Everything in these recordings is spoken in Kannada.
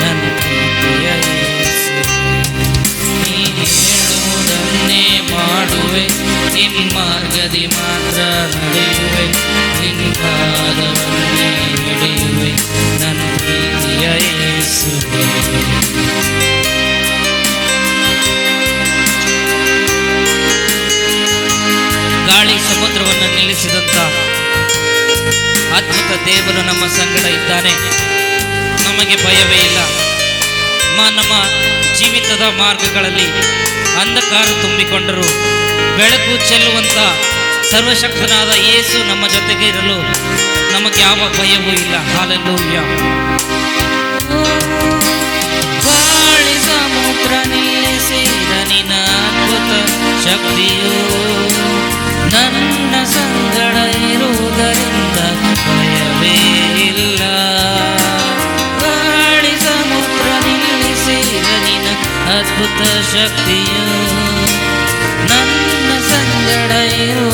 ನನ್ನ ಪ್ರೀತಿಯ ಯೇಸುವೆ. ನೀ ಹೇಳುವುದನ್ನೇ ಮಾಡುವೆ ಮಾರ್ಗದಿ ಮಾತ್ರ ನಡೆಯುವೆ ನಿನ್ನ ಪಾದವನ್ನೇ ಹಿಡಿಯುವೆ ನನ್ನ ಪ್ರೀತಿಯ ಗಾಳಿ ಸಮುದ್ರವನ್ನು ನಿಲ್ಲಿಸಿದಂತ ಅದ್ಭುತ ದೇವರು ನಮ್ಮ ಸಂಗಡ ಇದ್ದಾನೆ. ನಮಗೆ ಭಯವೇ ಇಲ್ಲ. ನಮ್ಮ ಜೀವಿತದ ಮಾರ್ಗಗಳಲ್ಲಿ ಅಂಧಕಾರ ತುಂಬಿಕೊಂಡರು. ಬೆಳಕು ಚೆಲ್ಲುವಂತ ಸರ್ವಶಕ್ತನಾದ ಯೇಸು ನಮ್ಮ ಜೊತೆಗೆ ಇರಲು ನಮಗೆ ಯಾವ ಭಯವೂ ಇಲ್ಲ. ಹಾಲೆಲ್ಲೂಯ್ಯ ಶಕ್ತಿಯು. ನನ್ನ ಸಂಗಡ ಇರುವುದರಿಂದ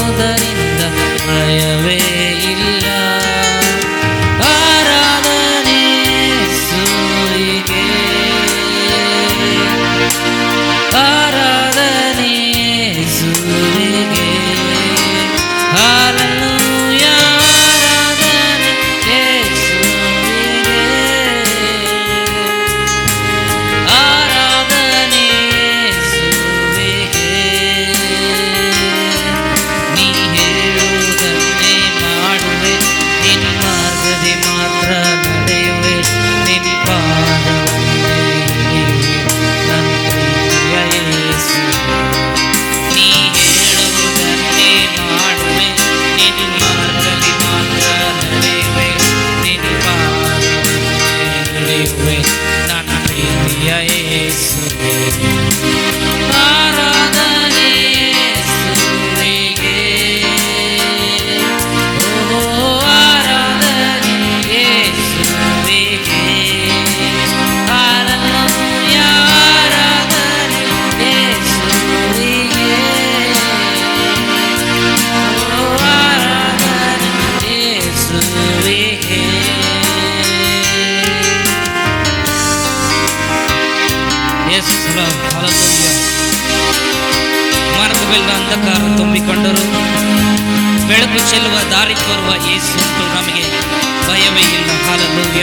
Yes, Lord. Hallelujah. ಮಾರ್ಗವೆಲ್ಲ ಅಂಧಕಾರ ತುಂಬಿಕೊಂಡರು ಬೆಳಕು ಚೆಲ್ಲುವ ದಾರಿ ತೋರುವ ಯೇಸು ಉಂಟು ನಮಗೆ ಭಯವೇ ಇಲ್ಲ ಹಾಲಲೂಯ